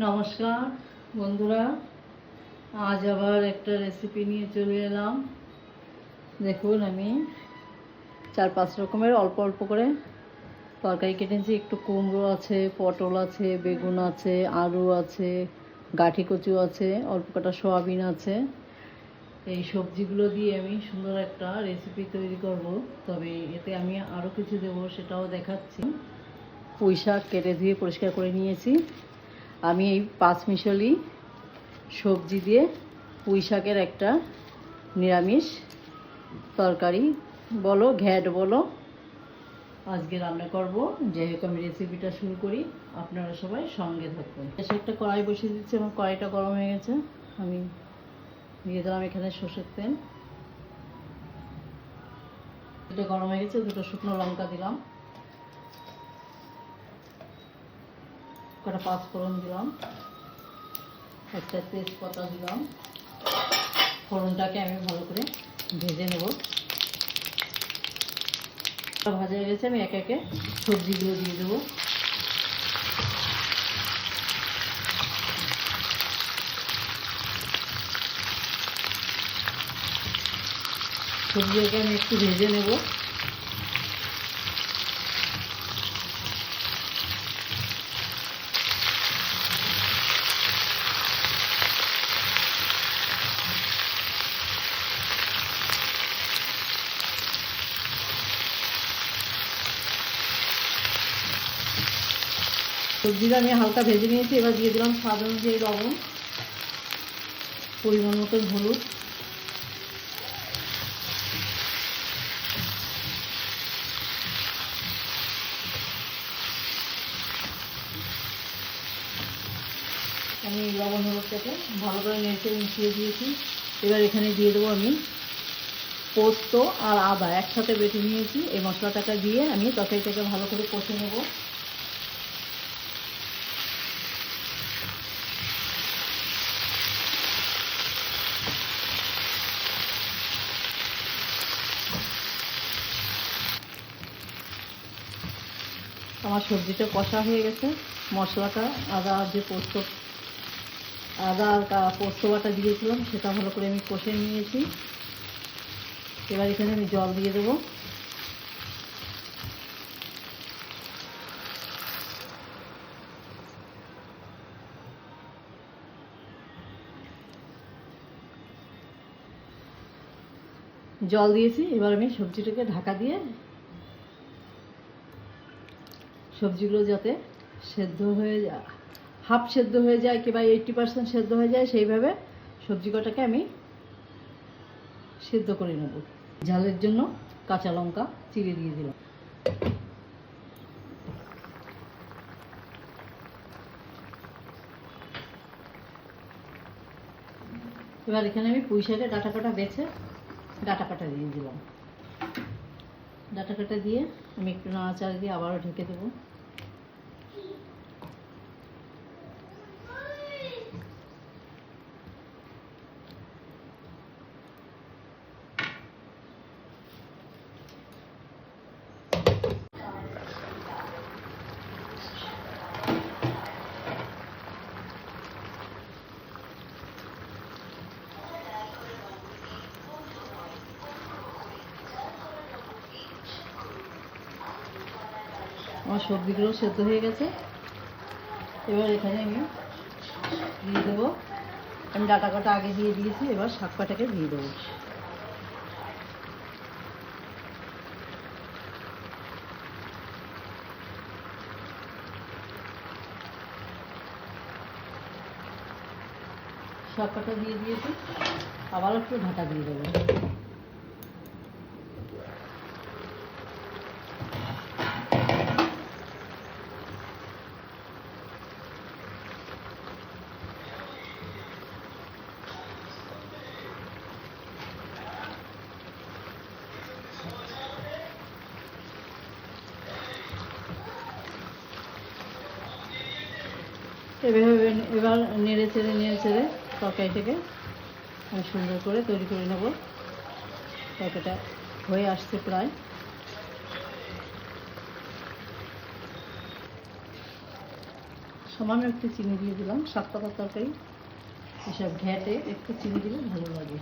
নমস্কার, বন্ধুরা। আজ আবার একটা রেসিপি নিয়ে চলে এলাম। দেখুন, আমি চার পাঁচ রকমের অল্প অল্প করে তরকারি কেটেছি। একটু কুমড়ো আছে, পটল আছে, বেগুন আছে, আলু আছে, গাঠি কচু আছে, অল্প কটা সয়াবিন আছে। এই সবজিগুলো দিয়ে আমি সুন্দর একটা রেসিপি তৈরি করব। তবে এতে আমি আরও কিছু দেবো, সেটাও দেখাচ্ছি। পুঁই শাক কেটে ধুয়ে পরিষ্কার করে নিয়েছি। আমি এই পাঁচ মিশালি সবজি দিয়ে পুঁই শাকের একটা নিরামিষ তরকারি। বলো, ঘ্যাট বলো। আজকে রান্না করব। যাই হোক, আমি রেসিপিটা শুরু করি। আপনারা সবাই সঙ্গে থাকবেন এসে একটা কড়াই বসিয়ে দিচ্ছি, আমার কড়াইটা গরম হয়ে গেছে। আমি দিয়ে দিলাম এখানে সর্ষের তেল। এটা গরম হয়ে গেছে, দুটো শুকনো লঙ্কা দিলাম। কটা পাঁচ ফোড়ন দিলাম। একটা তেজপাতা দিলাম। ফোড়নটাকে আমি ভালো করে ভেজে নেব। ভাজা হয়ে গেছে, আমি একে একে সবজিগুলো দিয়ে দেবো। সবজিটাকে আমি একটু ভেজে নেব। সবজিটা আমি হালকা ভেজে নিয়েছি, এবার দিয়ে দিলাম স্বাদ অনুযায়ী লবণ, পরিমাণ মতো হলুদ। আমি লবণ হলুদটাকে ভালো করে নেড়ে মিশিয়ে দিয়েছি। এবার এখানে দিয়ে দেবো আমি পোস্ত আর আদা একসাথে বেটে নিয়েছি। এই মশলাটাকে দিয়ে আমি তরকারিটাকে ভালো করে কষে নেব। সবজিটা কষা হয়ে গেছে, মশলাটা, আদা যে পোস্ত, আদা আর পোস্ত বাটা দিয়েছিলাম, সেটা ভালো করে আমি কষে নিয়েছি। এবার এখানে আমি জল দিয়ে দেবো। জল দিয়েছি, এবার আমি সবজিটাকে ঢাকা দিয়ে সবজিগুলো যাতে সেদ্ধ হয়ে যায় হাফ সেদ্ধ হয়ে যায় কিংবা এইটটি পার্সেন্ট সেদ্ধ হয়ে যায়, সেইভাবে সবজি কটাকে আমি সেদ্ধ করে নেব। ঝালের জন্য কাঁচা লঙ্কা চিড়ে দিয়ে দিলাম। এবার এখানে আমি পুঁই শাকের ডাটা কাটা বেছে ডাটা কাটা দিয়ে দিলাম। ডাটা কাটা দিয়ে আমি একটু নাড়াচাড়া দিয়ে আবারও ঢেকে দেবো। আমার সবজিগুলো সেদ্ধ হয়ে গেছে। এবার এখানে আমি দিয়ে দেবো। আমি ডাটা কাটা আগে দিয়ে দিয়েছি, এবার শাক কাটাকে দিয়ে দেবো। শাক কাটা দিয়ে দিয়েছি, আবার একটু ঢাকা দিয়ে দেবো। এভাবে এবার নেড়ে চেড়ে নেড়ে চেড়ে তরকারিটাকে আমি সুন্দর করে তৈরি করে নেব। তরকারিটা হয়ে আসছে প্রায়। সমান একটু চিনি দিয়ে দিলাম। সাতটা পাতা তরকারি। এসব ঘ্যাটে একটু চিনি দিলে ভালো লাগে।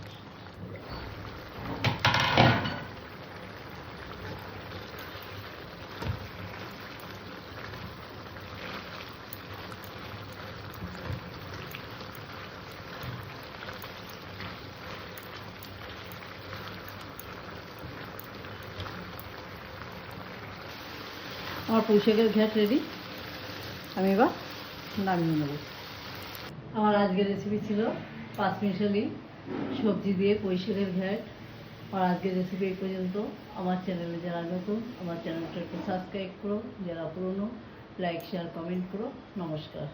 আমার পুঁই শাকের ঘ্যাট রেডি আমি এবার নামিয়ে নেব। আমার আজকের রেসিপি ছিল পাঁচ মিশালি সবজি দিয়ে পুঁইশাকের ঘ্যাট। আমার আজকের রেসিপি এই পর্যন্ত। আমার চ্যানেলে যারা নতুন, আমার চ্যানেলটা একটু সাবস্ক্রাইব করো। যারা পুরনো লাইক শেয়ার কমেন্ট করো। নমস্কার।